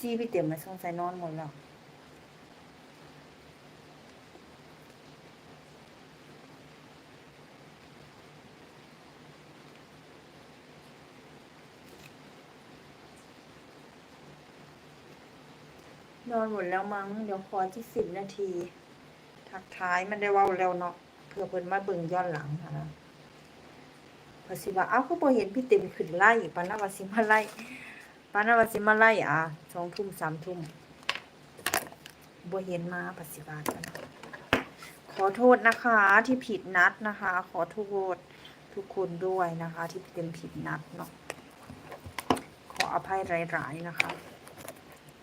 ซีพี่เต็มมาสงสัยนอนหมดแล้วนอนหมดแล้วมั้ง เดี๋ยวขอที่สิบนาที ทักท้ายมันได้ว้าแล้วเนาะเพื่อเพิ่นมาเบิ่งย้อนหลังค่ะนะพอสิว่า เอ้าก็บ่เห็นพี่เต็มขึ้นไล่ปานนาวาสิมาไล่ ปานวสิมาไล่อะสองทุ่มสามทุ่มบ่เห็นมาปฏิบัติกันขอโทษนะคะ ที่ผิดนัดนะคะ ขอโทษทุกคนด้วยนะคะ ที่เต็มผิดนัดเนาะขออภัยหลาย ๆ นะคะ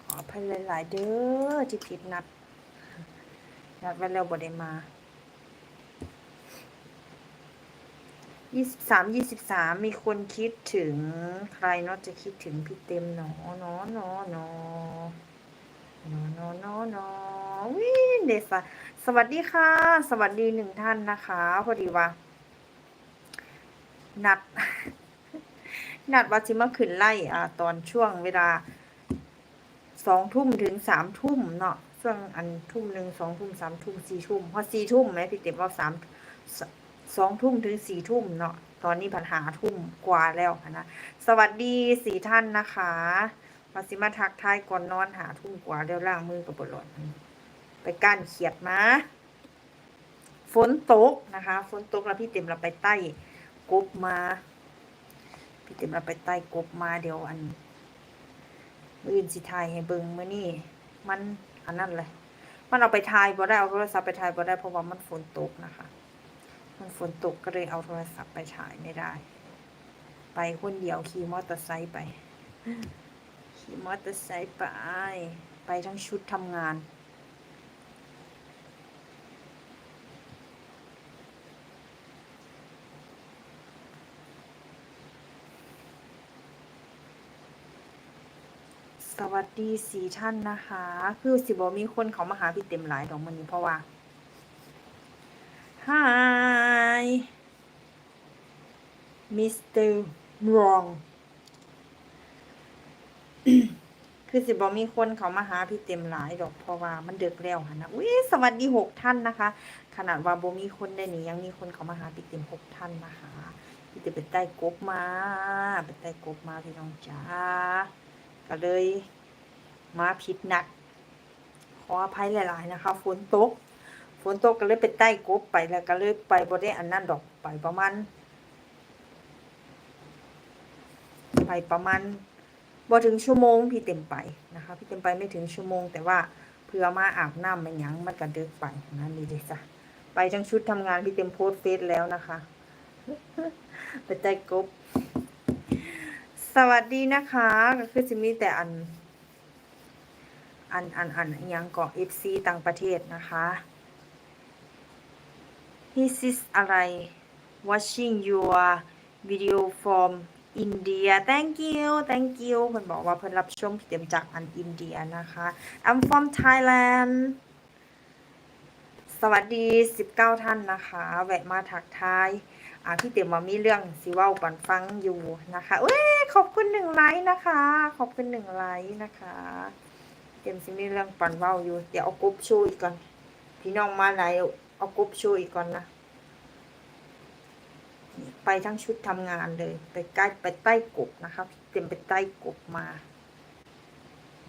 ขออภัยหลาย ๆ เด้อที่ผิดนัดนัดไว้แล้วบ่ได้มา ยี่สิบสามยี่สิบสามมีคนคิดถึงใครเนาะจะคิดถึงพี่เต็มหนอหนอหนอหนอหนอหนอหนอหนอวิเดสสวัสดีค่ะ สวัสดีหนึ่งท่านนะคะ พอดีว่า นัด นัดว่าจิมาขึ้นไล่อ่าตอนช่วงเวลาสองทุ่มถึงสามทุ่มเนาะช่วงอันทุ่มหนึ่งสองทุ่มสามทุ่มสี่ทุ่มพอสี่ทุ่มไหมพี่เต็มว่าสาม สองทุ่มถึงสี่ทุ่มเนาะตอนนี้ปัญหาทุ่มกว่าแล้วนะสวัสดีสี่ท่านนะคะมาสิมาทักทายก่อนนอนหาทุ่มกว่าเดี๋ยวล่างมือกับบหลอดไปก้านเขียดมาฝนตกนะคะฝนตกแล้วพี่เต็มเราไปใต้กบมา พี่เต็มเราไปใต้กบมาเดี๋ยวอันมื่อื่นสิทายให้เบิ่งมื้อนี้มันอันนั้นเลย มันเอาไปทายบ่ได้เอาโทรศัพท์ไปทายบ่ได้เพราะว่ามันฝนตกนะคะ มันฝนตกก็เลยเอาโทรศัพท์ไปถ่ายไม่ได้ ไปคนเดียวขี่มอเตอร์ไซค์ไปขี่มอเตอร์ไซค์ไป ไปทั้งชุดทำงาน สวัสดีสี่ท่านนะคะ คือสิบอมีคนเขามาหาพี่เต็มหลายดอกมันนี้เพราะว่า Hi Mr. Wrong คือสิบอมีคนเขามาหาพี่เต็มหลายดอกเพราะว่ามันเดึกแล้วค่ะนะอุ้ยสวัสดีหกท่านนะคะ ขนาดว่าบมีคนได้นี่ยังมีคนเขามาหาพี่เต็มหกท่านนะคะพี่เต็มเป็นใต้กบมาเป็นใต้กบมาพี่น้องจ้าก็เลยมาผิดนัดขออภัยหลาย ๆ นะคะฝนตก ฝนตกก็เลยไปใต้กบไปแล้วก็เลยไปบ่ได้อันนั้นดอกไปประมาณไปประมาณบ่ถึงชั่วโมงพี่เต็มไปนะคะ พี่เต็มไปไม่ถึงชั่วโมง แต่ว่าเพื่อมาอาบน้ำมันหยังมันก็เดึกไปนั่นนี่เลยจ้ะไปทั้งชุดทำงานพี่เต็มโพสเฟซแล้วนะคะไปใต้กบ สวัสดีนะคะ ก็คือจะมีแต่อัน อันอันอันยังเกาะ FC ต่างประเทศนะคะ This is อะไร watching your video from India thank you thank you เพิ่นบอกว่าเพิ่นรับชมพี่เต็มจากอันอินเดียนะคะ I'm from Thailand สวัสดี 19 ท่านนะคะ แวะมาทักทายอ่าพี่เต็มมามีเรื่องสิว้าปันฟังอยู่นะคะเอ้ยขอบคุณหนึ่งไลค์นะคะ ขอบคุณหนึ่งไลค์นะคะ เต็มสิมีเรื่องปันเว้าอยู่ เดี๋ยวเอากรุ๊ปชว์อีกก่อน พี่น้องมาไหน เอากรุ๊ปชว์อีกก่อนนะ ไปทั้งชุดทำงานเลย ไปใกล้ไปใต้กบนะคะพี่เต็มไปใต้กบมา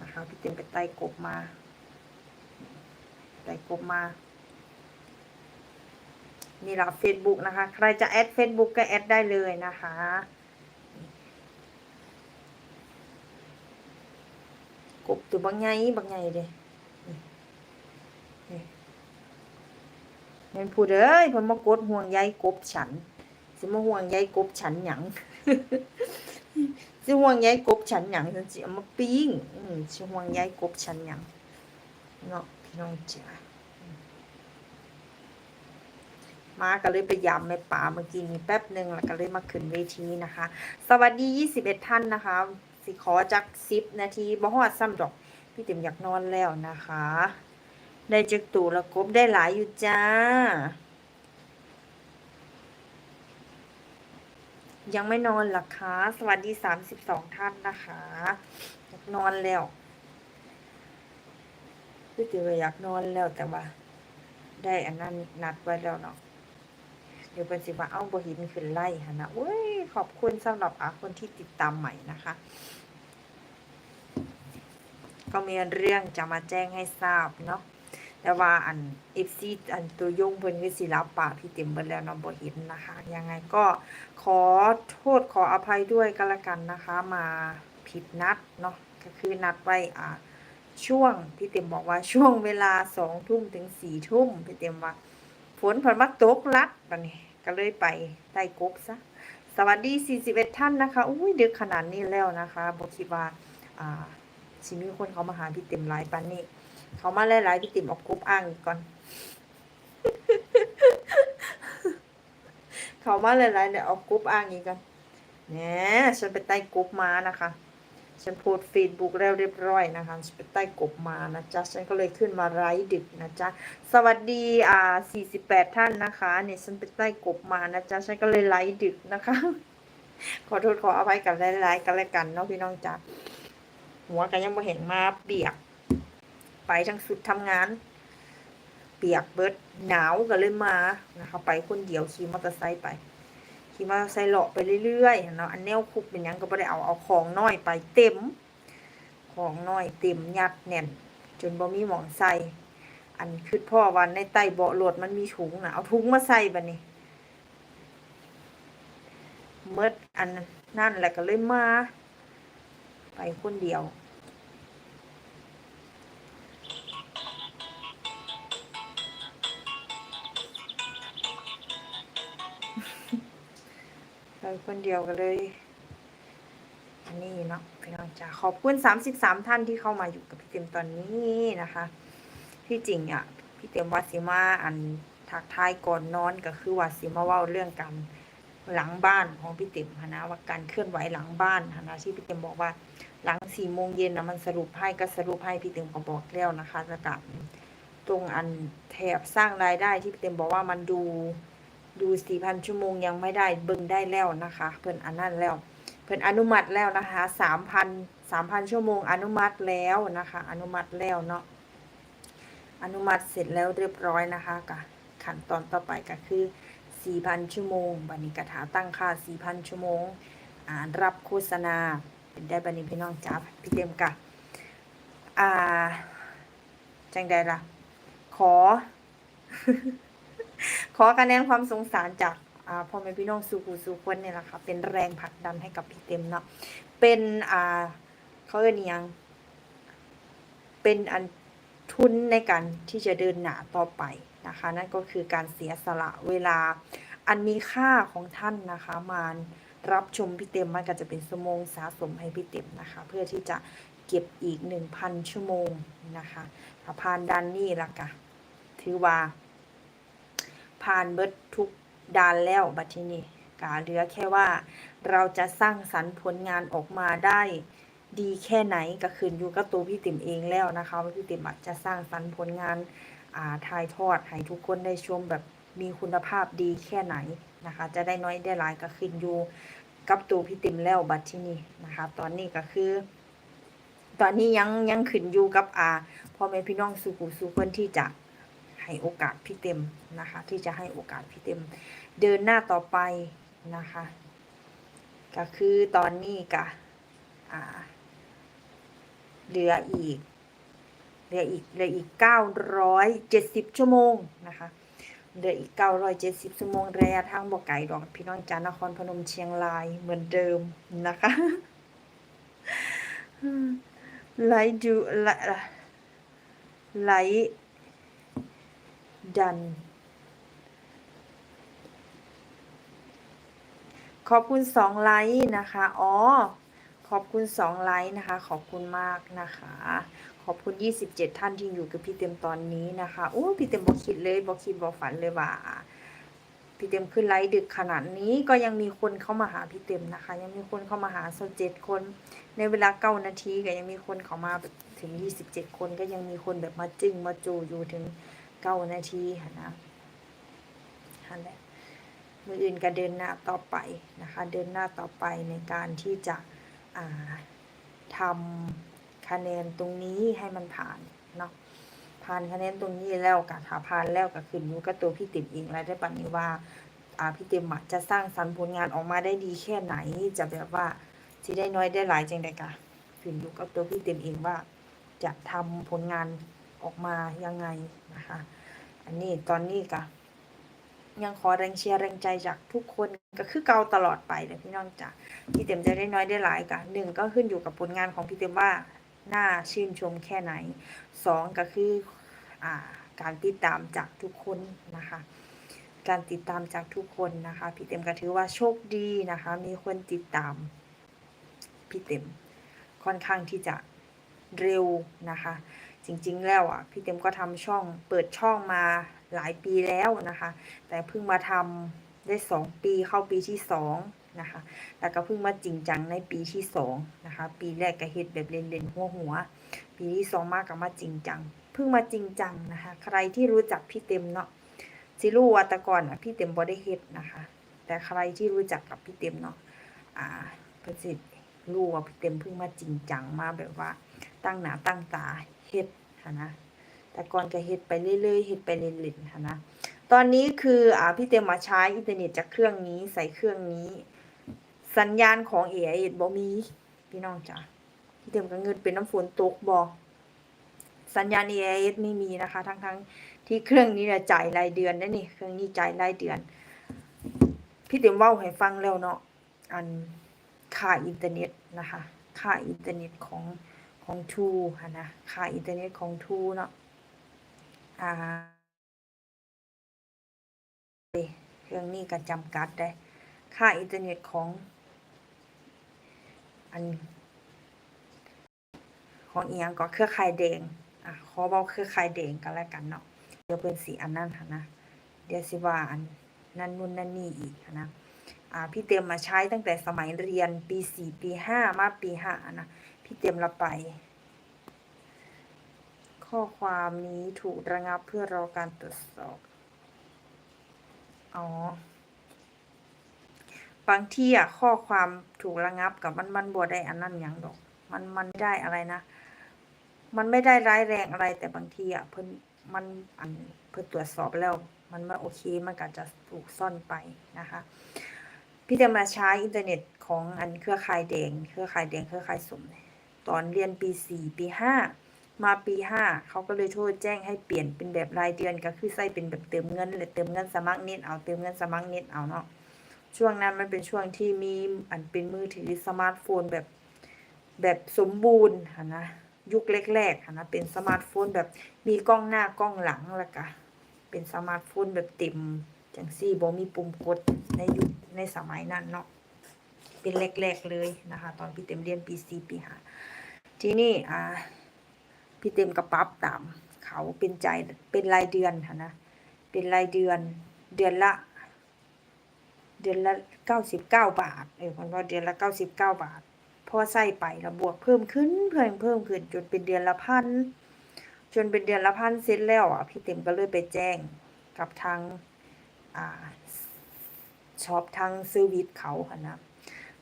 นะคะพี่เต็มไปใต้กบมาใต้กบมา นี่เราเฟซบุ๊กนะคะ ใครจะแอดเฟซบุ๊กก็แอดได้เลยนะคะกบตัวบางไงบางไงเด้นี่ เห็นพูดเอ้ยเพนมากดห่วงใยกบฉัน สิมาห่วงใยกบฉันหยังสิห่วงใยกบฉันหยังฉันสิเอามาปิ้งอืมสิห่วงใยกบฉันหยังเนาะพี่น้องจ๋ามาก็เลยไปยำแม่ป่าเมื่อกี้นี้แป๊บหนึ่งแล้วก็เลยมาขึ้นเวทีนะคะ สวัสดี 21 ท่านนะคะ สิขอจักสิบนาทีบ่ฮอดซ้ำดอก พี่เต็มอยากนอนแล้วนะคะ ได้จักตูล้วกบได้หลายอยู่จ้า ยังไม่นอนหรอคะ สวัสดี32ท่านนะคะอยากนอนแล้วคือสิวอยากนอนแล้วแต่ว่า ได้อันนั้นนัดไว้แล้วเนาะเดี๋ยวเป็นสิว่าเอ้าบหินขึ้นไล่หั่นนะเว้ยขอบคุณสำหรับอาคนที่ติดตามใหม่นะคะ ก็มีเรื่องจะมาแจ้งให้ทราบเนาะ แต่ว่าอัน FC อันตัวยงเพิ่นคือสิรับปากพี่เต็มเบิดแล้วเนาะบ่เห็นนะคะ ยังไงก็ขอโทษขออภัยด้วยก็แล้วกันนะคะ มาผิดนัดเนาะก็คือนัดไว้อ่าช่วงพี่เต็มบอกว่าช่วงเวลาสองทุ่มถึงสี่ทุ่มพี่เต็มว่าฝนผ่นมาตกลัดบัดนี้ก็เลยไปใต้กกซะสวัสดี 41 ท่านนะคะอุ้ยดึกขนาดนี้แล้วนะคะบอกคิดว่าอ่าสิมีคนเขามาหาพี่เต็มหลายปันนี่ เขามาหลายๆพี่เต็มออกกบอ้างอีกก่อน เขามาหลายๆเนี่ยเอากรุ๊ปอ้างอีกก่อนเนี่ยฉันไปใต้กรุ๊ปมานะคะ ฉันโพสเฟซบุ๊กแล้วเรียบร้อยนะคะฉันไปใต้กบมานะจ๊ะฉันก็เลยขึ้นมาไลฟ์ดึกนะจ๊ะสวัสดีอ่า48 ท่านนะคะเนี่ยฉันไปใต้กบมานะจ๊ะฉันก็เลยไลฟ์ดึกนะคะ ขอโทษขออภัยกับหลายๆกันแล้วกันเนาะพี่น้องจ๊ะหัวกันยังบ่เห็นมาเปียก ไปทั้งสุดทำงาน เปียกเบิดหนาวก็เลยมานะคะไปคนเดียวขี่มอเตอร์ไซค์ไปขี่มอเตอร์ไซค์เลาะไปเรื่อยๆเนาะอันแนวคุกเป็นยังก็บ่ได้เอาเอาของน้อยไปเต็ม ของน้อยเต็มยัดแน่น จนบ่มีหมองใส่อันคือพ่อวันในใต้เบาะรถมันมีถุงนะเอาถุงมาใส่บัดนี้เมื่ออันนั่นแหละก็เลยมา ไปคนเดียว คนเดียวก็เลย อันนี้เนาะพี่น้องจ๋าขอบคุณสามสิบสามท่านที่เข้ามาอยู่กับพี่เต็มตอนนี้นะคะ ที่จริงอะ พี่เต็มว่าสิมาอันทักทายก่อนนอนก็คือว่าสิมาว่าเรื่องการหลังบ้านของพี่เต็มนะว่าการเคลื่อนไหวหลังบ้านนะที่พี่เต็มบอกว่า หลังสี่โมงเย็นนะมันสรุปให้ก็สรุปให้พี่เต็มก็บอกแล้วนะคะแล้วก็ตรงอันแถบสร้างรายได้ที่พี่เต็มบอกว่ามันดู ดูสี่พันชั่วโมงยังไม่ได้เบิ่งได้แล้วนะคะ เพิ่นอันนั้นแล้ว เพิ่นอนุมัติแล้วนะคะสามพันสามพันชั่วโมงอนุมัติแล้วนะคะ อนุมัติแล้วเนาะอนุมัติเสร็จแล้วเรียบร้อยนะคะกะขั้นตอนต่อไปก็คือสี่พันชั่วโมง บันนี้กระถาตั้งค่าสี่พันชั่วโมงอ่ารับโฆษณา เป็นได้บันนี้พี่น้องจ้าพี่เต็มกะอ่า จังใดล่ะ ขอ ขอคะแนนความสงสารจากพ่อแม่พี่น้องสู่ผู้สู่คนเนี่ยแหละค่ะเป็นแรงผลักดันให้กับพี่เต็มเนาะเป็นอ่าเขาเรียกยังเป็นอันทุนในการที่จะเดินหน้าต่อไปนะคะ นั่นก็คือการเสียสละเวลาอันมีค่าของท่านนะคะมารับชมพี่เต็มมันก็จะเป็นชั่วโมงสะสมให้พี่เต็มนะคะ เพื่อที่จะเก็บอีกหนึ่งพันชั่วโมงนะคะถ้าผ่านด้านนี้ละกะถือว่า ผ่านเบิดทุกด่านแล้วบัดทีนี้กาเหลือแค่ว่าเราจะสร้างสรรค์ผลงานออกมาได้ดีแค่ไหนก็ขึ้นอยู่กับตัวพี่ติ๋มเองแล้วนะคะว่าพี่ติ๋มจะสร้างสรรค์ผลงานอ่าถ่ายทอดให้ทุกคนได้ชมแบบมีคุณภาพดีแค่ไหนนะคะ จะได้น้อยได้หลายก็ขึ้นอยู่กับตัวพี่ติ๋มแล้วบัดทีนี้นะคะ ตอนนี้ก็คือ ตอนนี้ยังยังขึ้นอยู่กับอาพ่อแม่พี่น้องสู่ผู้สู่คนที่จะ ให้โอกาสพี่เต็มนะคะ ที่จะให้โอกาสพี่เต็ม เดินหน้าต่อไปนะคะ ก็คือตอนนี้กะอ่าเหลืออีกเหลืออีกเหลืออีกเก้าร้อยเจ็ดสิบชั่วโมงนะคะเหลืออีกเก้าร้อยเจ็ดสิบชั่วโมงระยะทางบ่ไก่ดอกพี่น้องจานครพนมเชียงรายเหมือนเดิมนะคะไลดูไลไล ดัน ขอบคุณสองไลค์นะคะ อ๋อ ขอบคุณสองไลค์นะคะ ขอบคุณมากนะคะ ขอบคุณ 27 ท่านที่อยู่กับพี่เต็มตอนนี้นะคะโอ้พี่เต็มบอกคิดเลยบอกคิดบอกฝันเลยว่าพี่เต็มขึ้นไลฟ์ดึกขนาดนี้ก็ยังมีคนเข้ามาหาพี่เต็มนะคะ ยังมีคนเข้ามาหาโซเจ็ดคน ในเวลาเก้านาทีก็ยังมีคนเข้ามาแบบถึง27คนก็ยังมีคนแบบมาจึ้งมาจูอยู่ถึง เก้านาทีค่ะนะนั่นแหละมืออื่นก็เดินหน้าต่อไปนะคะ เดินหน้าต่อไปในการที่จะทำคะแนนตรงนี้ให้มันผ่านเนาะผ่านคะแนนตรงนี้แล้วกะถ้าผ่านแล้วก็ขึ้นอยู่กับตัวพี่ติ๋มเองแล้วได้ปันนี้ว่าพี่ติ๋มจะสร้างสรรค์ผลงานออกมาได้ดีแค่ไหนจะแบบว่าสิได้น้อยได้หลายจังไดกะขึ้นอยู่กับตัวพี่ติ๋มเองว่า จะทำผลงาน ออกมายังไงนะคะ อันนี้ตอนนี้กะยังขอแรงเชียร์แรงใจจากทุกคนก็คือเกาตลอดไปเลยพี่น้องจ๋าพี่เต็มจะได้น้อยได้หลายกะหนึ่งก็ขึ้นอยู่กับผลงานของพี่เต็มว่าน่าชื่นชมแค่ไหนสองก็คืออ่าการติดตามจากทุกคนนะคะ การติดตามจากทุกคนนะคะ พี่เต็มก็ถือว่าโชคดีนะคะ มีคนติดตามพี่เต็มค่อนข้างที่จะเร็วนะคะ จริงๆแล้วอะพี่เต็มก็ทำช่องเปิดช่องมาหลายปีแล้วนะคะ แต่เพิ่งมาทำได้สองปีเข้าปีที่สองนะคะแล้วก็เพิ่งมาจริงจังในปีที่สองนะคะปีแรกก็เฮ็ดแบบเล่นๆหัวหัวปีที่สองมากก็มาจริงจังเพิ่งมาจริงจังนะคะใครที่รู้จักพี่เต็มเนาะสิรู้ว่าแต่ก่อนอะพี่เต็มบ่ได้เฮ็ดนะคะ แต่ใครที่รู้จักกับพี่เต็มเนาะอ่าเพิ่นสิรู้ว่าพี่เต็มเพิ่งมาจริงจังมาแบบว่า ตั้งหนาตั้งตาเฮ็ดค่ะนะแต่ก่อนก็เฮ็ดไปเรื่อยๆเฮ็ดไปเล่นๆค่ะนะตอนนี้คืออ่าพี่เต็มมาใช้อินเทอร์เน็ตจากเครื่องนี้ใส่เครื่องนี้ สัญญาณของ AIS บ่มีพี่น้องจ๋าพี่เต็มก็เงินเป็นน้ำฝนตกบ่สัญญาณ AIS ไม่มีนะคะ ทั้งๆที่เครื่องนี้เนี่ยจ่ายรายเดือนนะนี่เครื่องนี้จ่ายรายเดือน พี่เต็มเว้าให้ฟังแล้วเนาะอันค่าอินเทอร์เน็ตนะคะ ค่าอินเทอร์เน็ตของ ของทูค่ะนะค่าอินเทอร์เน็ตของทูเนาะอ่าเรื่องนี้ก็จำกัดได้ค่าอินเทอร์เน็ตของ อัน ของเอียงก็เครือข่ายแดงอะขอบอกเครือข่ายแดงกันแล้วกันเนาะเดี๋ยวเป็นสีอันนั้นค่ะนะเดี๋ยวสิว่าอันนั่นนู่นนั่นนี่อีกค่ะนะอ่าพี่เตรียมมาใช้ตั้งแต่สมัยเรียนปีสี่ปีห้ามาปีห้านะ พี่เตรียมละไป ข้อความนี้ถูกระงับเพื่อรอการตรวจสอบ อ๋อ บางที่อะข้อความถูกระงับกับมันมันบ่ได้อันนั้นหยังดอก มันมันไม่ได้อะไรนะ มันไม่ได้ร้ายแรงอะไร แต่บางทีอะเพิ่นมันอันเพิ่นตรวจสอบแล้ว มันไม่โอเคมันก็จะถูกซ่อนไปนะคะพี่จะมาใช้อินเทอร์เน็ตของอันเครือข่ายแดง เครือข่ายแดง เครือข่ายสมเนี่ย ตอนเรียนปีสี่ปีห้ามาปีห้าเขาก็เลยโทษแจ้งให้เปลี่ยนเป็นแบบรายเดือนก็คือใส่เป็นแบบเติมเงินเลยเติมเงินสมัครเน็ตเอาเติมเงินสมัครเน็ตเอาเนาะช่วงนั้นมันเป็นช่วงที่มีอันเป็นมือถือสมาร์ทโฟนแบบแบบสมบูรณ์ะนะยุคแรกๆะนะเป็นสมาร์ทโฟนแบบมีกล้องหน้ากล้องหลังแล้วก็เป็นสมาร์ทโฟนแบบเต็มจังซี่บ่มีปุ่มกดในยุคในสมัยนั้นเนาะเป็นแรกๆเลยนะคะ ตอนพี่เต็มเรียนปีสี่ปีห้า ทีนี้อ่าพี่เต็มก็ปรับตามเขาเป็นใจเป็นรายเดือนะนะ เป็นรายเดือนเดือนละ เดือนละเก้าสิบเก้าบาทเออมันว่าเดือนละเก้าสิบเก้าบาทพอใส่ไปแล้วบวกเพิ่มขึ้นเพิ่มเพิ่มขึ้นจนเป็นเดือนละพันจนเป็นเดือนละพันเสร็จแล้วอะพี่เต็มก็เลยไปแจ้งกับทางอ่าช็อปทางซอร์วิสเขาค่ะนะ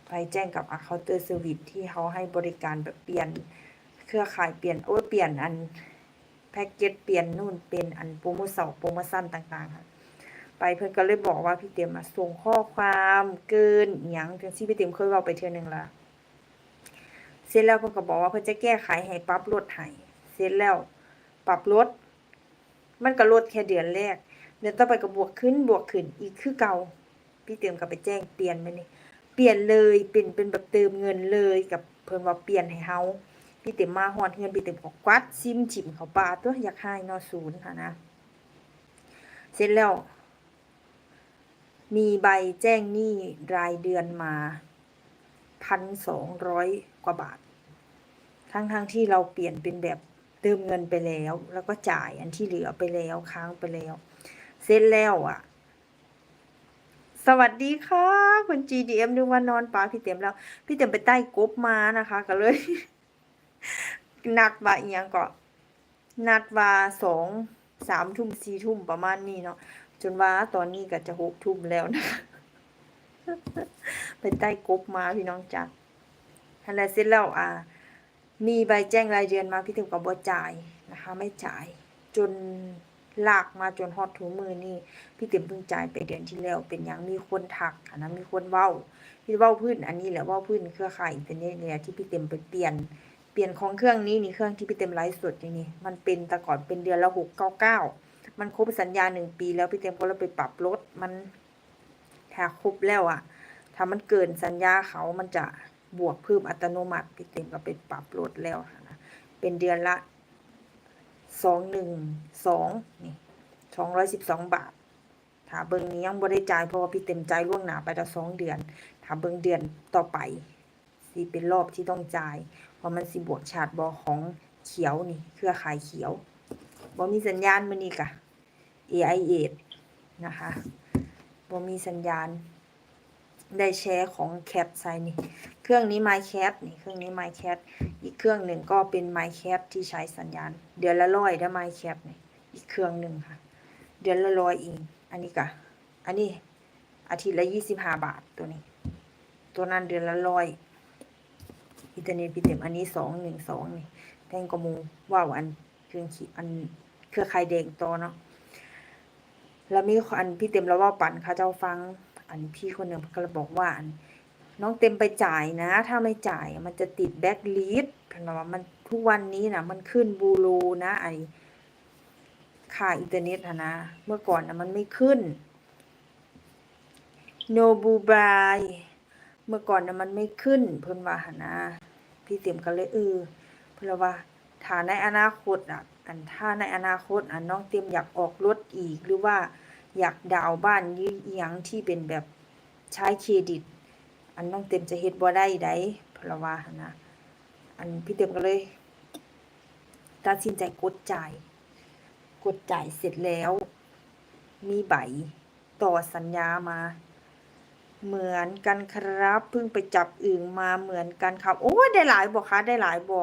ไปแจ้งกับเคาน์เตอร์เซอร์วิสที่เขาให้บริการแบบเปลี่ยนเครือข่ายเปลี่ยนโอ้เปลี่ยนอันแพ็กเกจเปลี่ยนนู่นเป็นอันโปรโมชั่นโปรโมชั่นต่างๆค่ะไปเพิ่อนก็เลยบอกว่าพี่เต็มมาส่งข้อความเกินอหยังจังซี่พี่เต็มเคยเว้าไปเทื่อนึงละเสร็จแล้วเพิ่อนก็บอกว่าเพิ่อนจะแก้ไขให้ปรับลดให้เสร็จแล้วปรับลดมันก็ลดแค่เดือนแรก เดือนต่อไปก็บวกขึ้นบวกขึ้นอีกคือเก่า พี่เต็มก็ไปแจ้งเปลี่ยนไปนี่ เปลี่ยนเลยเป็นเป็นแบบเติมเงินเลยกับเพิ่นว่าเปลี่ยนให้เฮาพี่เต็มมาฮอดเงินพี่เต็มก็กวัดซิมจิ้มเขาปลาตัวอยากให้นอศูนย์ค่ะนะ เสร็จแล้ว มีใบแจ้งหนี้รายเดือนมาพันสองร้อยกว่าบาท ทั้งทั้งๆที่เราเปลี่ยนเป็นแบบเติมเงินไปแล้ว แล้วก็จ่ายอันที่เหลือไปแล้วค้างไปแล้ว เสร็จแล้วอะ สวัสดีค่ะ คุณ GDM นึกว่านอนปลาพี่เต็มแล้ว พี่เต็มไปใต้กบมานะคะ ก็เลย นัดว่าอีหยังก็นัดว่าสองสามทุ่มสี่ทุ่มประมาณนี้เนาะจนว่าตอนนี้ก็จะหกทุ่มแล้วนะคะไปใต้กบมาพี่น้องจ้ะทันแล้วเสร็จแล้วอ่า มีใบแจ้งรายเดือนมาพี่ถึงกับบจ่ายนะคะ ไม่จ่าย จน ลากมาจนฮอดถุงมือนี่พี่เต็มเพิ่งจ่ายไปเดือนที่แล้ว เป็นหยังมีคนทักอันนั้นมีคนเว้าพี่เว้าพื้นอันนี้แหละเว้าพื้นเครือข่ายอินเทอร์เน็ตเนี่ยที่พี่เต็มไปเปลี่ยนเปลี่ยนของเครื่องนี้นี่เครื่องที่พี่เต็มไลฟ์สดนี่นี่มันเป็นแต่ก่อนเป็นเดือนละหกเก้าเก้ามันครบสัญญาหนึ่งปี แล้วพี่เต็มก็เลยไปปรับลดมันถ้าครบแล้วอะถ้ามันเกินสัญญาเขามันจะบวกเพิ่มอัตโนมัติพี่เต็มก็ไปปรับลดแล้วนะเป็นเดือนละ สองหนึ่งสองนี่สองร้อยสิบสองบาทถ้าเบิ่งนี้ยังบ่ได้จ่ายเพราะว่าพี่เต็มใจล่วงหน้าไปแล้วสองเดือนถ้าเบิ่งเดือนต่อไปสิเป็นรอบที่ต้องจ่าย เพราะมันสิบวกชาร์จบอของเขียวนี่ เครือข่ายเขียวบ่มีสัญญาณมื้อนี้กะ AIA นะคะบ่มีสัญญาณ ได้แชร์ของแคทใส่นี่ เครื่องนี้ MyCat นี่ เครื่องนี้ MyCat อีกเครื่องหนึ่งก็เป็น MyCat ที่ใช้สัญญาณ เดือนละร้อยได้ MyCat นี่ อีกเครื่องหนึ่งค่ะ เดือนละร้อยเอง อันนี้กะอันนี้อาทิตย์ละยี่สิบห้าบาทตัวนี้ ตัวนั้นเดือนละร้อยอินเทอร์เน็ตพี่เต็มอันนี้สองหนึ่งสองนี่แพงกมูว้าวอันเครื่องขีอันเครือข่ายแดงต่อเนาะแล้วมีอันพี่เต็มแล้วว่าปั่นเขาเจ้าฟัง อันพี่คนหนึ่งก็เลยบอกว่าอันน้องเต็มไปจ่ายนะ ถ้าไม่จ่ายมันจะติดแบ็กลิสต์เพราะว่ามันทุกวันนี้นะมันขึ้นบูโรนะไอค่าอินเทอร์เน็ตอะนะ เมื่อก่อนนะมันไม่ขึ้นโนบูบายเมื่อก่อนนะมันไม่ขึ้น เพิ่นว่าหนนะพี่เต็มก็เลยเออเพิ่นว่าถ้าในอนาคตอะอันถ้าในอนาคตอันน้องเต็มอยากออกรถอีกหรือว่า อยากดาวบ้านยี่ยังที่เป็นแบบใช้เครดิต อันน้องเต็มจะเฮ็ดบ่ได้ไดเพิ่นว่าหนะอันพี่เต็มก็เลยตัดสินใจกดจ่าย กดจ่ายเสร็จแล้ว มีใบต่อสัญญามา เหมือนกันครับเพิ่งไปจับอึ่งมาเหมือนกันครับ โอ้ได้หลายบ่คะได้หลายบ่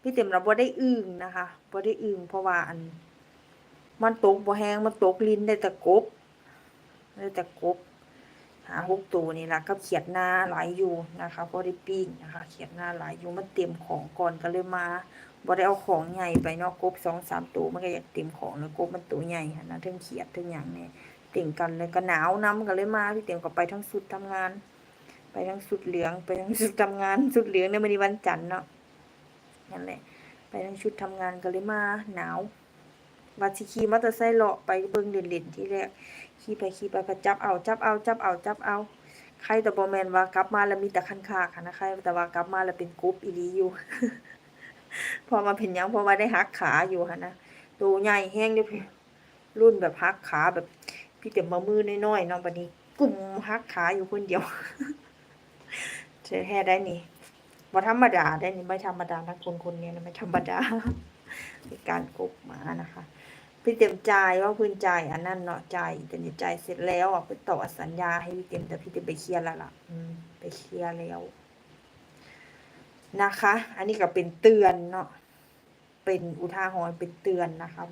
พี่เต็มเราบ่ได้อึ่งนะคะบ่ได้อึ่งเพราะว่าอัน มันตกบ่แห้งมันตกลิ้นได้แต่กบ ได้แต่กบหาหกตัวนี่ละกับเขียดหน้าหลายอยู่นะคะบ่ได้ปิ้งนะคะ เขียดหน้าหลายอยู่มันเตรียมของก่อนก็เลยมาบ่ได้เอาของใหญ่ไปเนาะกบสองสามตัวมันก็อยากเต็มของแล้วกบมันตัวใหญ่นะทั้งเขียดทั้งหยังเนี่ยเต็มกันเลยก็หนาวน้ำก็เลยมาพี่เต็มก็ไปทั้งสุดทำงาน ไปทั้งสุดเหลืองไปทั้งสุดทำงาน สุดเหลืองในวันนี้วันจันทร์เนาะนั่นแหละไปทั้งชุดทำงานก็เลยมาหนาวว่าสิขี่มอเตอร์ไซค์เลาะไปเบิ่งเล่นๆที่แรก ขี่ไปขี่ไปพอจับเอาจับเอาจับเอาจับเอา ใครแต่บ่แมนว่ากลับมาแล้วมีแต่คันคาค่ะนะใครแต่ว่ากลับมาแล้วเป็นกรุ๊ปอีลีอยู่ พอมาเป็นยังเพราะว่าได้หักขาอยู่ค่ะนะตัวใหญ่แห้งเด้อพี่รุ่นแบบหักขาแบบ พี่เต็มมามือน้อยๆเนาะบัดนี้กลุ่มหักขาอยู่คนเดียวเจอแท้ได้นี่บ่ธรรมดาได้นี่ไม่ธรรมดานะคนคนนี้นะไม่ธรรมดาเป็นการกบมานะคะ พี่เต็มใจว่าพื้นจ่ายอันนั้นเนาะใจแต่นี่จ่ายเสร็จแล้วอะไปต่อสัญญาให้พี่เต็มแต่พี่เต็มไปเคลียร์แล้วล่ะอืมไปเคลียร์แล้วนะคะ อันนี้ก็เป็นเตือนเนาะเป็นอุทาหรณ์เป็นเตือนนะคะ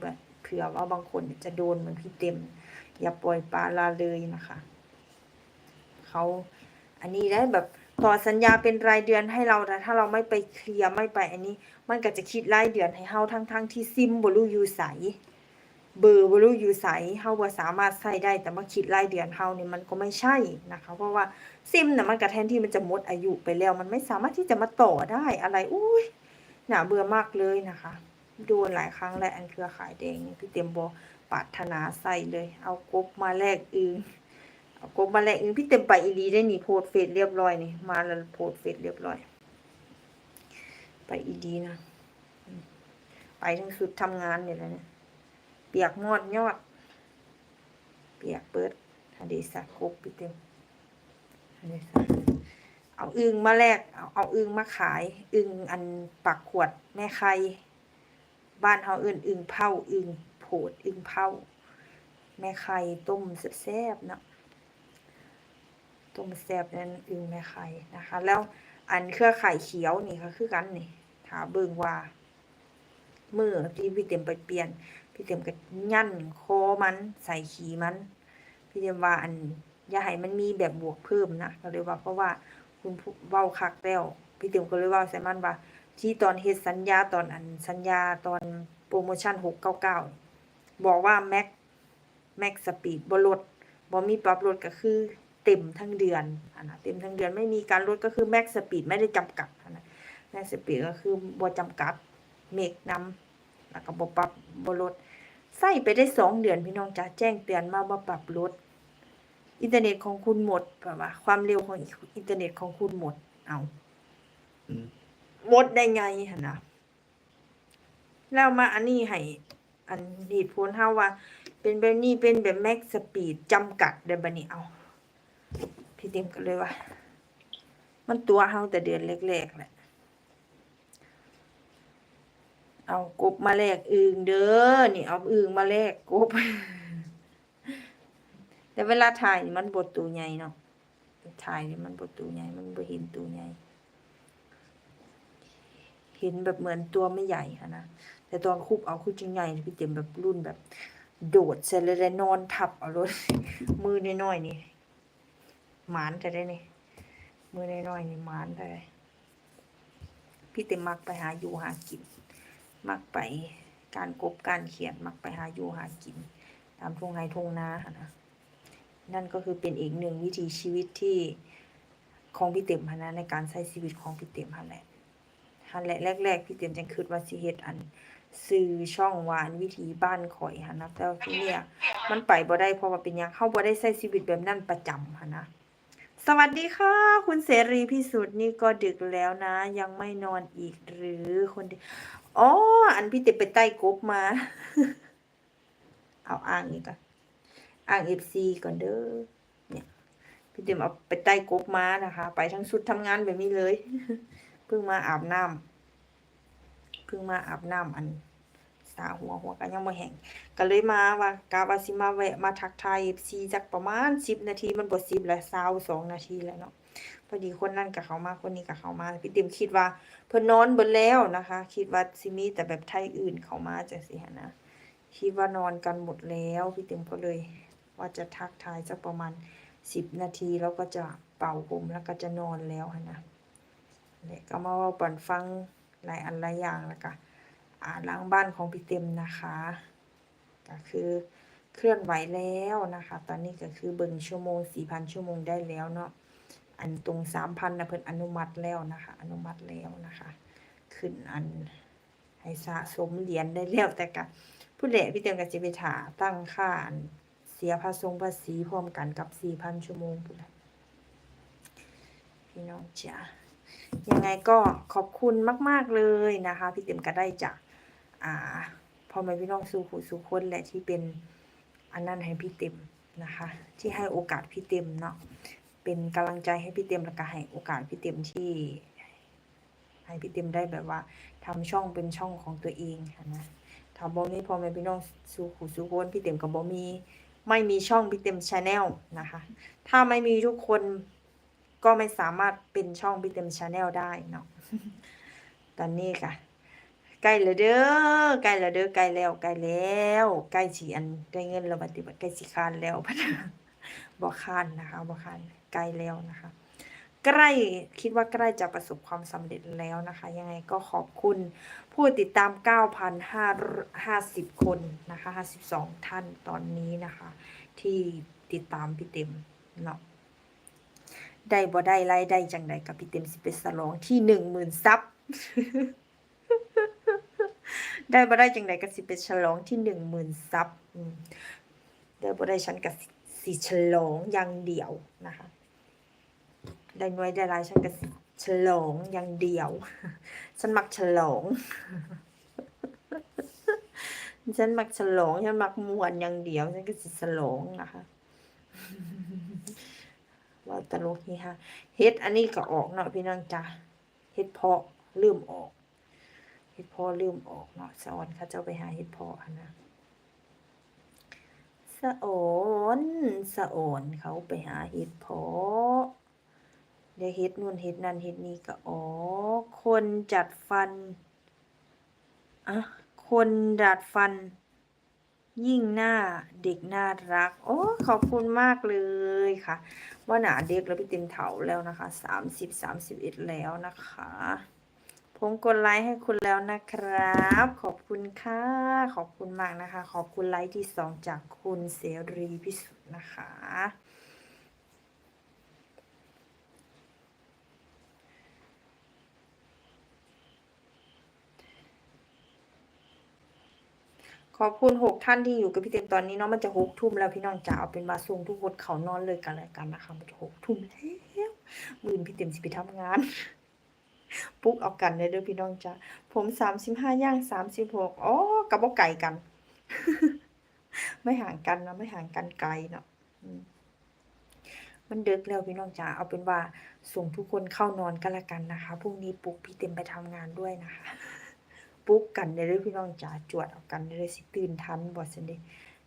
เผื่อว่าบางคนจะโดนเหมือนพี่เต็ม อย่าปล่อยปลาละเลยนะคะเขาอันนี้ได้แบบต่อสัญญาเป็นรายเดือนให้เราแต่ถ้าเราไม่ไปเคลียร์ไม่ไปอันนี้ มันก็จะคิดรายเดือนให้เฮาทั้งทั้งๆที่ซิมบ่รู้ยู่ไส เบอร์บ่รู้อยู่ไสเฮาบ่สามารถใช้ได้แต่มาคิดรายเดือนเฮาเนี่ยมันก็ไม่ใช่นะคะ เพราะว่าซิมน่ะมันก็แทนที่มันจะหมดอายุไปแล้ว มันไม่สามารถที่จะมาต่อได้อะไรอุ้ยน่าเบื่อมากเลยนะคะโดนหลายครั้งแล้วอันเครือข่ายแดงพี่เต็มบ่ปรารถนาใส่เลย เอากบมาแลกอึงเอากบมาแลกอึงพี่เต็มไปอีลีได้หนีโพสเฟซเรียบร้อยนี่มาแล้วโพสเฟซเรียบร้อย ไปอีดีนะไปทั้งสุดทำงานนี่แหละเนี่ย เปียกมอดยอด เปียกเปิดอันเดสะกบพี่เต็มอันเดสะเอาอึงมาแลกเอาเอาอึงมาขาย อึงอันปักขวดแม่ไข่บ้านเฮาเอื่นอึงเผาอึงโผดอึงเผาแม่ไข่ต้มแซ่บๆเนาะต้มแซ่บนั่นอึงแม่ไข่นะคะ แล้วอันเครือข่ายเขียวนี่ก็คือกันนี่ถาเบิงว่ามือที่พี่เต็มไปเปลี่ยน พี่เต็มก็ยั่นคอมันใส่ขีมัน พี่เต็มว่าอันอย่าให้มันมีแบบบวกเพิ่มนะก็เลยว่าเพราะว่าคุณผู้เว้าคักแล้วพี่เต็มก็เลยว่าใส่มันว่าที่ตอนเฮ็ดสัญญาตอนอันสัญญาตอนโปรโมชั่นหกเก้าเก้าบอกว่าแม็กแม็กสปีดบลดบ่มีปรับลดก็คือเต็มทั้งเดือนอันนะเต็มทั้งเดือนไม่มีการลดก็คือแม็กสปีดไม่ได้จำกัดอันนะแม็กสปีดก็คือบ่จำกัดเมกนำ แล้วก็บ่ปรับบ่ลดใส่ไปได้สองเดือนพี่น้องจะแจ้งเตือนมาว่าปรับลดอินเทอร์เน็ตของคุณหมดแบบว่า ความเร็วของอินเทอร์เน็ตของคุณหมด เอาหมดได้ไงหั่นะแล้วมาอันนี้ให้อันเหตุผลเฮาว่า เป็นแบบนี้เป็นแบบแม็กสปีดจำกัดเดี๋ยวบัดนี้เอา พี่เต็มกันเลยว่า มันตัวเฮาแต่เดือนแรกๆแหละ เอากบมาแลกอึงเด้อ นี่เอาอึงมาแลกกบ แต่เวลาถ่ายมันบทตัวใหญ่เนาะ ถ่ายนี่มันบทตัวใหญ่ มันบ่เห็นตัวใหญ่ เห็นแบบเหมือนตัวไม่ใหญ่ค่ะนะ แต่ตอนคุบเอาคือจริงใหญ่พี่เต็มแบบรุ่นแบบ โดดเสร็จแล้วนอนทับเอารถ มือน้อยๆนี่ หมานจะได้นี่ มือน้อยๆนี่หมานได้พี่เต็มมักไปหาอยู่หากิน มักไปการกบการเขียนมักไปหาอยู่หากิน ตามทุ่งไร่ทุ่งนาค่ะนะนั่นก็คือเป็นอีกหนึ่งวิถีชีวิตที่ของพี่เต็มหั้นะในการใช้ชีวิตของพี่เต็มหันแหละหันแหละแรก ๆ พี่เต็มจังคิดว่าสิเฮ็ดอันซื้อช่องหวานวิถีบ้านข่อยหันนะแต่ว่าทีเนี้ยมันไปบ่ได้เพราะว่าเป็นยังเข้าบ่ได้ใช้ชีวิตแบบนั้นประจำหันนะสวัสดีค่ะ คุณเสรีพิสุทธิ์นี่ก็ดึกแล้วนะ ยังไม่นอนอีกหรือคน อ๋อ อันพี่เต็มไปใต้กบมา เอาอ้างอีกอะอ่างเอฟซีก่อนเด้อ เนี่ย พี่เต็มเอาไปใต้กบมานะคะ ไปทั้งชุดทำงานแบบนี้เลย เพิ่งมาอาบน้ำเพิ่งมาอาบน้ำอันสาหัวหัวกันยังบ่แห้งก็เลยมาว่ากาบาสิมาแวะมาทักทายเอฟซีจักประมาณสิบนาทีมันบ่สิบแล้วซาวสองนาทีแล้วเนาะ พอดีคนนั่นกับเขามาคนนี้กับเขามาพี่เต็มคิดว่า เพิ่นนอนเบิดแล้วนะคะ คิดว่าสิมีแต่แบบไทยอื่นเขามาจังซี่หันะคิดว่านอนกันหมดแล้วพี่เต็มก็เลย ว่าจะทักทายสักประมาณสิบนาทีแล้วก็จะเป่าผมแล้วก็จะนอนแล้วนะเนี่ยก็มาว่าปันฟังหลายอันหลายอย่างแล้วก็อ่าล้างบ้านของพี่เต็มนะคะก็คือเคลื่อนไหวแล้วนะคะ ตอนนี้ก็คือเบิ่งชั่วโมงสี่พันชั่วโมงได้แล้วเนาะ อันตรงสามพันนะเพิ่นอนุมัติแล้วนะคะ อนุมัติแล้วนะคะ ขึ้นอันให้สะสมเหรียญได้แล้วแต่ก็ผู้แหละพี่เต็มก็จะไปถาตั้งค่าเสียภาษีภาษีพร้อมกันกับ4,000ชั่วโมงพุ่นแหละพี่น้องจ๋ายังไงก็ขอบคุณมาก ๆ เลยนะคะ พี่เต็มก็ได้จากอ่าพ่อแม่พี่น้องสู่หูสู่คนแหละที่เป็นอันนั้นให้พี่เต็มนะคะ ที่ให้โอกาสพี่เต็มเนาะ เป็นกำลังใจให้พี่เต็มแล้วก็ให้โอกาสพี่เต็มที่ให้พี่เต็มได้แบบว่าทำช่องเป็นช่องของตัวเองค่ะนะถ้าบ่มีพ่อแม่พี่น้องสู่หูสู่คนพี่เต็มก็บ่มี ไม่มีช่องพี่เต็มชาแนลนะคะ ถ้าไม่มีทุกคนก็ไม่สามารถเป็นช่องพี่เต็มชาแนลได้เนาะตอนนี้ค่ะใกล้แล้วเด้อใกล้แล้วเด้อใกล้แล้วใกล้แล้วใกล้สิอันได้เงินแล้วบัดนี้บัดใกล้สิคานแล้วพะนะบ่คานนะคะบ่คาน ใกล้แล้วนะคะ ใกล้คิดว่าใกล้จะประสบความสำเร็จแล้วนะคะ ยังไงก็ขอบคุณผู้ติดตาม 9,550 คนนะคะ 52 ท่านตอนนี้นะคะ ที่ติดตามพี่เต็มเนาะได้บ่ได้ไล่ได้จังใดกับพี่เต็มสิไปสลองที่10,000ซับได้บ่ได้จังใดก็สิไปฉลองที่10,000ซับได้บ่ได้ฉันก็สิสิฉลองอย่างเดียวนะคะ ได้น้อยได้หลายฉันก็ฉลองอย่างเดียว ฉันมักฉลอง ฉันมักฉลองฉันมักมวนอย่างเดียวฉันก็สิฉลองนะคะว่าตลกนี่ฮะเฮ็ดอันนี้ก็ออกเนาะพี่น้องจ้ะเฮ็ดเพาะลืมออกเฮ็ดเพาะลืมออกเนาะสอนเขาเจ้าไปหาเฮ็ดเพาะนะสะอนสะอนเขาไปหาเฮ็ดเพาะ ได้เฮ็ดนู่นเฮ็ดนั่นเฮ็ดนี่ก็อ๋อ คนจัดฟันอะคนดัดฟัน ยิ่งหน้าเด็กน่ารัก โอ้ขอบคุณมากเลยค่ะ ว่าหนาเด็กแล้วพี่เต็มเถาแล้วนะคะสามสิบสามสิบเอ็ดแล้วนะคะพผมกดไลค์ให้คุณแล้วนะครับ ขอบคุณค่ะ ขอบคุณมากนะคะ ขอบคุณไลค์ที่สองจากคุณเสรีพิสุทธิ์นะคะ ขอบคุณหกท่านที่อยู่กับพี่เต็มตอนนี้เนาะมันจะหกทุ่มแล้วพี่น้องจ๋าเอาเป็นว่าส่งทุกคนเขานอนเลยกันแล้วกันนะคะ มันจะหกทุ่มแล้วมื่นพี่เต็มสิไปทำงาน ปุ๊กเอากันเลยเด้อพี่น้องจ๋าผมสามสิบห้าย่างสามสิบหกอ๋อกับว่าไก่กัน ไม่ห่างกันนะไม่ห่างกันไกลเนาะมันเดึกแล้วพี่น้องจ๋าเอาเป็นว่าส่งทุกคนเข้านอนกันละกันนะคะพรุ่งนี้ปลุ๊กพี่เต็มไปทำงานด้วยนะคะ ปลุ๊กกันได้เลยพี่น้องจ๋าจวดเอากันได้เลยสิตื่นทันบ่ซั่นเด้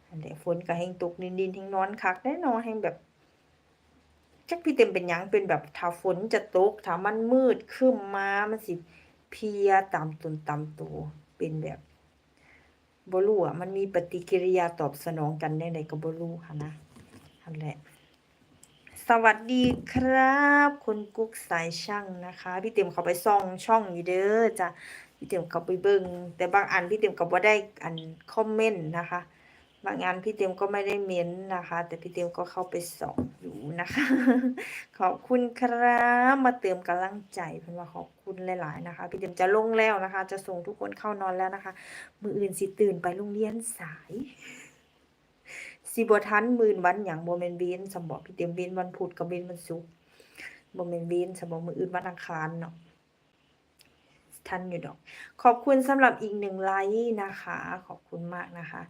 อันเดฝนก็แห้งตกดินดินแห้งนอนคักแน่นอนแห้งแบบจักพี่เต็มเป็นหยังเป็นแบบถ้าฝนจะตกถ้ามันมืดครึ้มมามันสิเพียตามตนตามตัวเป็นแบบบ่รู้อะมันมีปฏิกิริยาตอบสนองกันได้ใดก็บ่รู้ค่ะนะนั่นแหละสวัสดีครับ คุณกุ๊กสายช่างนะคะ พี่เต็มเขาไปส่องช่องอยู่เด้อจ้ะ พี่เต็มก็ไปเบิ่งแต่บางอันพี่เต็มก็บ่ได้อันคอมเมนต์นะคะ บางอันพี่เต็มก็ไม่ได้เม้นนะคะ แต่พี่เต็มก็เข้าไปส่องอยู่นะคะ ขอบคุณครับมาเติมกำลังใจเพิ่นว่าขอบคุณหลาย ๆ นะคะ พี่เต็มจะลงแล้วนะคะ จะส่งทุกคนเข้านอนแล้วนะคะ มืออื่นสิตื่นไปโรงเรียนสายสิบทันมื้อวันหยังบ่แม่นเว้นสำบ่พี่เต็มเว้นวันพุธกับเว้นวันศุกร์บ่แม่นเว้นสำบ่มื้ออื่นวันอังคารเนาะ ทันอยู่ดอก ขอบคุณสำหรับอีกหนึ่งไลค์นะคะ ขอบคุณมากนะคะ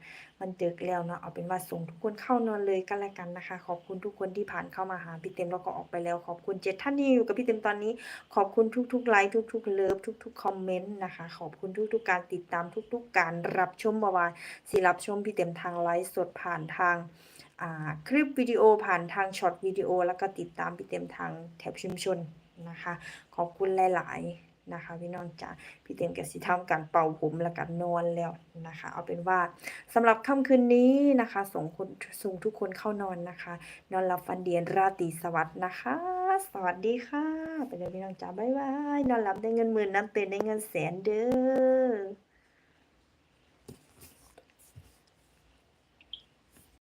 มันเจอแล้วเนาะเอาเป็นว่าส่งทุกคนเข้านอนเลยกันแล้วกันนะคะ ขอบคุณทุกคนที่ผ่านเข้ามาหาพี่เต็มแล้วก็ออกไปแล้ว ขอบคุณเจ็ดท่านที่อยู่กับพี่เต็มตอนนี้ ขอบคุณทุกๆไลค์ทุกๆเลิฟทุกๆคอมเมนต์นะคะ ขอบคุณทุกๆการติดตามทุก ๆ การรับชมบาวาสิรับชมพี่เต็มทางไลฟ์สดผ่านทางคลิปวิดีโอผ่านทางช็อตวิดีโอแล้วก็ติดตามพี่เต็มทางแถบชุมชนนะคะ ขอบคุณหลาย ๆ นะคะ พี่น้องจ๋าพี่เต็มกับสิทำการเป่าผมและกันนอนแล้วนะคะ เอาเป็นว่าสำหรับค่ำคืนนี้นะคะส่งคนส่งทุกคนเข้านอนนะคะ นอนหลับฝันเดียนราตรีสวัสดิ์นะคะ สวัสดีค่ะไปเลยพี่น้องจ๋าบ๊ายบายนอนหลับได้เงินหมื่นน้ำเตือนได้เงินแสนเด้อ